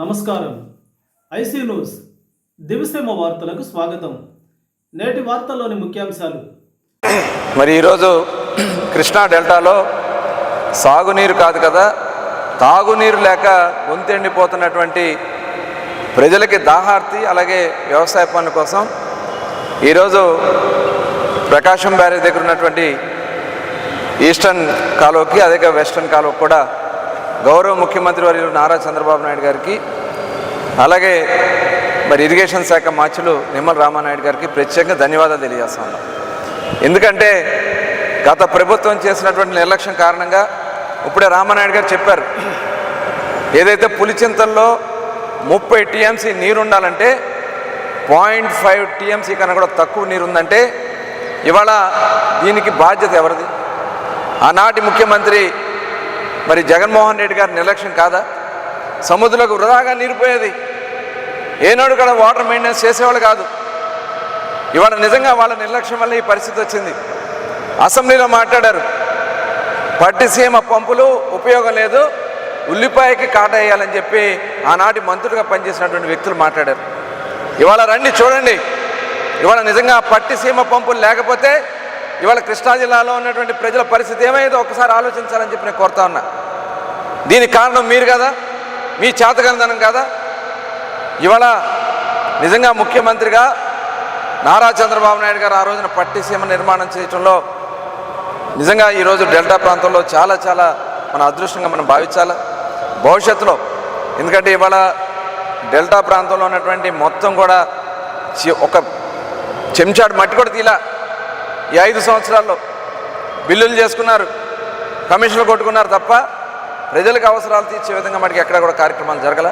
నమస్కారం. IC news. దివిసేమ వార్తలకు స్వాగతం. నేటి వార్తల్లోని ముఖ్యాంశాలు. మరి ఈరోజు కృష్ణా డెల్టాలో సాగునీరు కాదు కదా తాగునీరు లేక గొంతెండిపోతున్నటువంటి ప్రజలకి దాహార్తి అలాగే వ్యవసాయ పనుల కోసం ఈరోజు ప్రకాశం బ్యారేజ్ దగ్గర ఉన్నటువంటి ఈస్టర్న్ కాలువకి అదే వెస్టర్న్ కాలువకి కూడా గౌరవ ముఖ్యమంత్రి వర్యులు నారా చంద్రబాబు నాయుడు గారికి అలాగే మరి ఇరిగేషన్ శాఖ మార్చులు నిమ్మల రామానాయుడు గారికి ప్రత్యేకంగా ధన్యవాదాలు తెలియజేస్తున్నాం ఎందుకంటే గత ప్రభుత్వం చేసినటువంటి నిర్లక్ష్యం కారణంగా ఇప్పుడే రామానాయుడు గారు చెప్పారు ఏదైతే పులిచింతల్లో ముప్పై టీఎంసీ నీరు ఉండాలంటే పాయింట్ ఫైవ్ టీఎంసీ కన్నా కూడా తక్కువ నీరు ఉందంటే ఇవాళ దీనికి బాధ్యత ఎవరిది? ఆనాటి ముఖ్యమంత్రి మరి జగన్మోహన్ రెడ్డి గారి నిర్లక్ష్యం కాదా? సముద్రంలోకి వృధాగా నీరిపోయేది ఏనాడు కూడా వాటర్ మెయింటెనెన్స్ చేసేవాళ్ళు కాదు. ఇవాళ నిజంగా వాళ్ళ నిర్లక్ష్యం వల్ల ఈ పరిస్థితి వచ్చింది. అసెంబ్లీలో మాట్లాడారు. పట్టిసీమ పంపులు ఉపయోగం లేదు ఉల్లిపాయకి కాట వేయాలని చెప్పి ఆనాటి మంత్రులుగా పనిచేసినటువంటి వ్యక్తులు మాట్లాడారు. ఇవాళ రండి చూడండి. ఇవాళ నిజంగా పట్టిసీమ పంపులు లేకపోతే ఇవాళ కృష్ణా జిల్లాలో ఉన్నటువంటి ప్రజల పరిస్థితి ఏమైందో ఒకసారి ఆలోచించాలని చెప్పి నేను కోరుతా ఉన్నా. దీనికి కారణం మీరు కదా? మీ చేతగందనం కదా? ఇవాళ నిజంగా ముఖ్యమంత్రిగా నారా చంద్రబాబు నాయుడు గారు ఆ రోజున పట్టిసీమ నిర్మాణం చేయటంలో నిజంగా ఈరోజు డెల్టా ప్రాంతంలో చాలా చాలా మన అదృష్టంగా మనం భావించాలి? భవిష్యత్తులో. ఎందుకంటే ఇవాళ డెల్టా ప్రాంతంలో ఉన్నటువంటి మొత్తం కూడా ఒక చెంచాడు మట్టి కూడా తీలా. ఈ ఐదు సంవత్సరాల్లో బిల్లులు చేసుకున్నారు కమిషన్లు కొట్టుకున్నారు తప్ప ప్రజలకు అవసరాలు తీర్చే విధంగా మనకి ఎక్కడ కూడా కార్యక్రమాలు జరగల.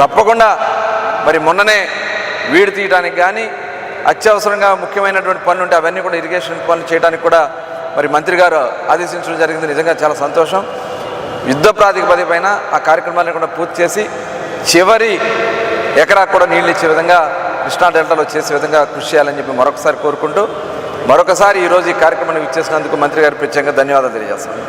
తప్పకుండా మరి మొన్ననే వీడు తీయడానికి కానీ అత్యవసరంగా ముఖ్యమైనటువంటి పనులు ఉంటే అవన్నీ కూడా ఇరిగేషన్ పనులు చేయడానికి కూడా మరి మంత్రి గారు ఆదేశించడం జరిగింది. నిజంగా చాలా సంతోషం. యుద్ధ ప్రాతిపదిక పైన ఆ కార్యక్రమాలను కూడా పూర్తి చేసి చివరి ఎకరా కూడా నీళ్ళు ఇచ్చే విధంగా కృష్ణా డెల్టాలో చేసే విధంగా కృషి చేయాలని చెప్పి మరొకసారి కోరుకుంటూ మరొకసారి ఈరోజు ఈ కార్యక్రమాన్ని ఇచ్చేసినందుకు మంత్రి గారు ప్రత్యేకంగా ధన్యవాదాలు తెలియజేస్తాను